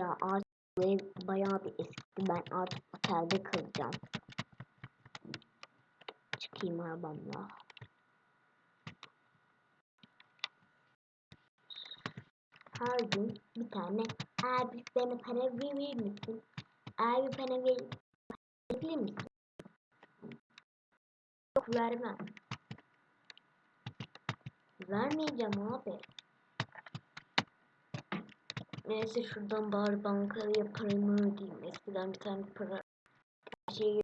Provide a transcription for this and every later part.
Ya artık ev bayağı bir eskidi. Ben artık otelde kalacağım. Çıkayım arabamla. Her gün bir tane abi bana para verir misin? Abi bana ver verir misin? Yok vermem. Vermeyeceğim abi. Neyse şuradan bari bankaya paramı ödeyeyim. Eskiden bir tane para şey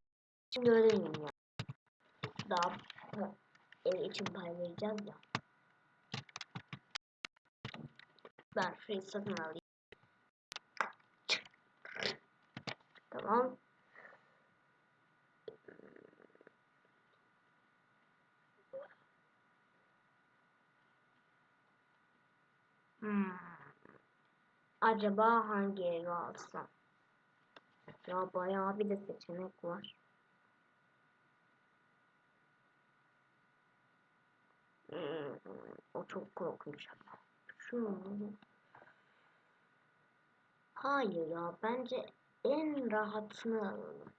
şimdi ödemeyeyim ya. Daha ev için vereceğiz ya. Ben şurayı satın alayım. Tamam. Hmm. Acaba hangi evi alsam? Ya bayağı bir de seçenek var. Hmm, o çok korkunç ama. Şu Hayır ya bence en rahatını alalım.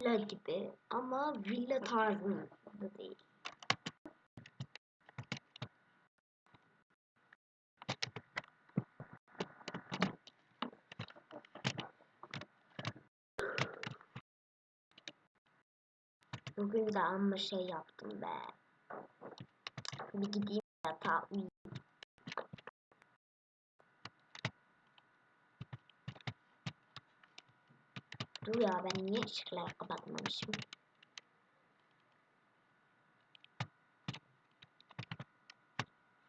Villa gibi ama villa tarzında değil. Bugün de amma şey yaptım be. Bir gideyim yatağa uyuyayım. Dur ya ben niye ışıkları kapatmamışım?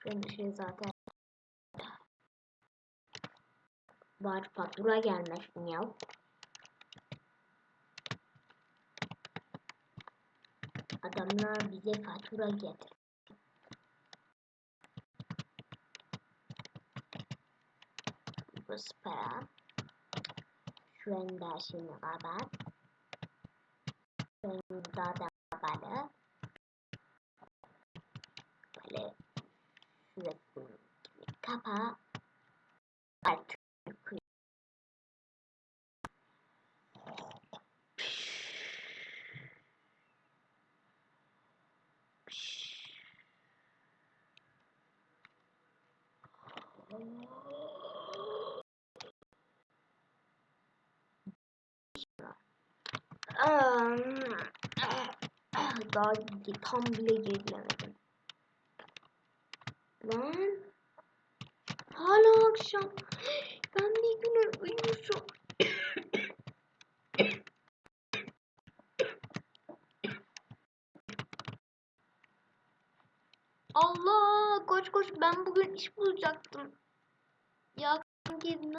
Şöyle şey zaten var fatura gelmiş ya. Adamlar bize fatura getir. Burası para. Şuranın da şimdi kapat. Şuranın da da kapalı. Böyle şurasını kapa. Artık Daha tam bile gerilemedim. Lan. Hala akşam. Ben bir gün uyumuşum. Allah koş koş ben bugün iş bulacaktım. Kendine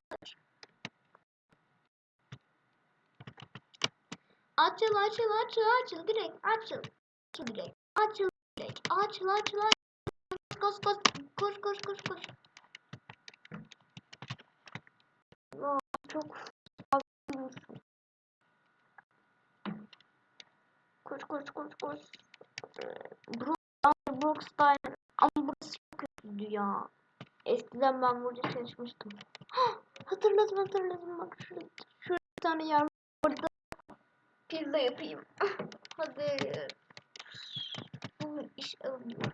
Açıl açıl açıl açıl direkt açıl. Açıl direkt açıl direkt açıl açıl açıl. Koş koş koş koş koş koş. Aa, çok fazlaymışım. Koş koş koş koş. Brook, Brook Style. Ama burası çok kötüydü ya. Eskiden ben burada çalışmıştım. hatırladım hatırladım bak şurada, şurada bir tane yer. Orada pizza yapayım. Hadi. Bu iş alınıyor.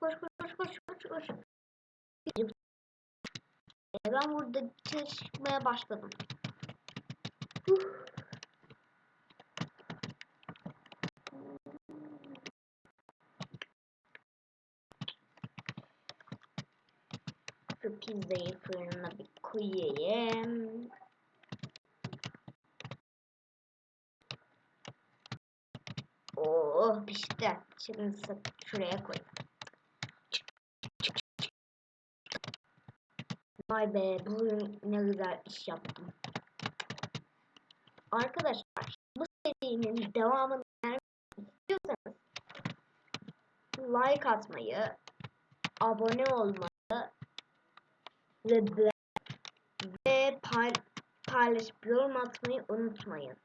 Koş koş koş koş koş Ben burada çalışmaya başladım. Huh. Şu pizzayı fırına bir koyayım. Oh pişti. Şimdi şuraya koy. Vay be bugün ne güzel iş yaptım. Arkadaşlar bu serinin devamını istiyorsanız like atmayı, abone olmayı ve ve pay, paylaşıp yorum atmayı unutmayın.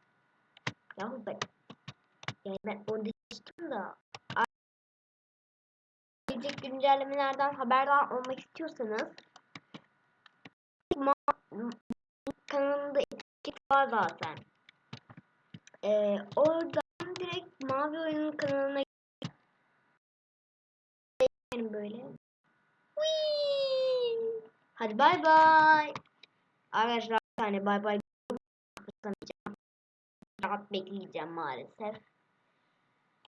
Yahu ben yani ben orada çalıştım da gelecek güncellemelerden haberdar olmak istiyorsanız kanalımda etiket var zaten. Ee, oradan direkt mavi oyunun kanalına yani böyle. Hadi bay bay. Arkadaşlar hani bay bay. Rahat bekleyeceğim maalesef.